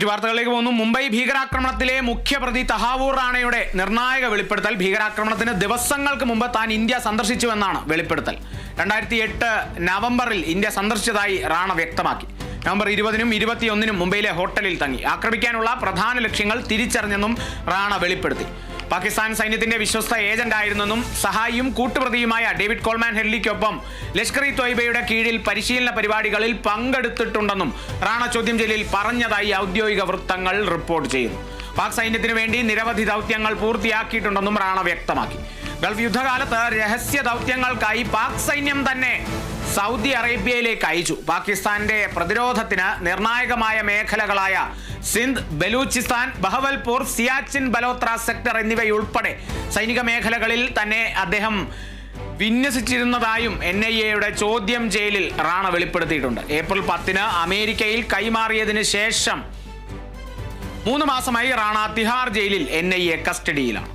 മറ്റു വാർത്തകളിലേക്ക് പോകുന്നു. മുംബൈ ഭീകരാക്രമണത്തിലെ മുഖ്യപ്രതി തഹാവൂർ റാണയുടെ നിർണായക വെളിപ്പെടുത്തൽ. ഭീകരാക്രമണത്തിന് ദിവസങ്ങൾക്ക് മുമ്പ് താൻ ഇന്ത്യ സന്ദർശിച്ചുവെന്നാണ് വെളിപ്പെടുത്തൽ. രണ്ടായിരത്തി എട്ട് നവംബറിൽ ഇന്ത്യ സന്ദർശിച്ചതായി റാണ വ്യക്തമാക്കി. നവംബർ ഇരുപതിനും ഇരുപത്തിയൊന്നിനും മുംബൈയിലെ ഹോട്ടലിൽ തങ്ങി. ആക്രമിക്കാനുള്ള പ്രധാന ലക്ഷ്യങ്ങൾ തിരിച്ചറിഞ്ഞെന്നും റാണ വെളിപ്പെടുത്തി. പാകിസ്ഥാൻ സൈന്യത്തിന്റെ വിശ്വസ്ത ഏജന്റായിരുന്നെന്നും സഹായിയും കൂട്ടുപ്രതിയുമായ ഡേവിഡ് കോൾമാൻ ഹെഡ്ലിക്കൊപ്പം ലഷ്കർ ഇ തൊയ്ബയുടെ കീഴിൽ പരിശീലന പരിപാടികളിൽ പങ്കെടുത്തിട്ടുണ്ടെന്നും റാണ ചോദ്യം ചെയ്യലിൽ പറഞ്ഞതായി ഔദ്യോഗിക വൃത്തങ്ങൾ റിപ്പോർട്ട് ചെയ്യുന്നു. പാക് സൈന്യത്തിന് വേണ്ടി നിരവധി ദൗത്യങ്ങൾ പൂർത്തിയാക്കിയിട്ടുണ്ടെന്നും റാണ വ്യക്തമാക്കി. ഗൾഫ് യുദ്ധകാലത്ത് രഹസ്യ ദൗത്യങ്ങൾക്കായി പാക് സൈന്യം തന്നെ സൗദി അറേബ്യയിലേക്ക് അയച്ചു. പാകിസ്ഥാന്റെ പ്രതിരോധത്തിന് നിർണായകമായ മേഖലകളായ സിന്ധ് ബലൂചിസ്ഥാൻ ബഹവൽപൂർ സിയാച്ചിൻ ബലോത്ര സെക്ടർ എന്നിവയുൾപ്പെടെ സൈനിക മേഖലകളിൽ തന്നെ അദ്ദേഹം വിന്യസിച്ചിരുന്നതായും എൻ ഐ എയുടെ ചോദ്യം ജയിലിൽ റാണ വെളിപ്പെടുത്തിയിട്ടുണ്ട്. ഏപ്രിൽ പത്തിന് അമേരിക്കയിൽ കൈമാറിയതിന് ശേഷം മൂന്ന് മാസമായി റാണ തിഹാർ ജയിലിൽ എൻ ഐ എ കസ്റ്റഡിയിലാണ്.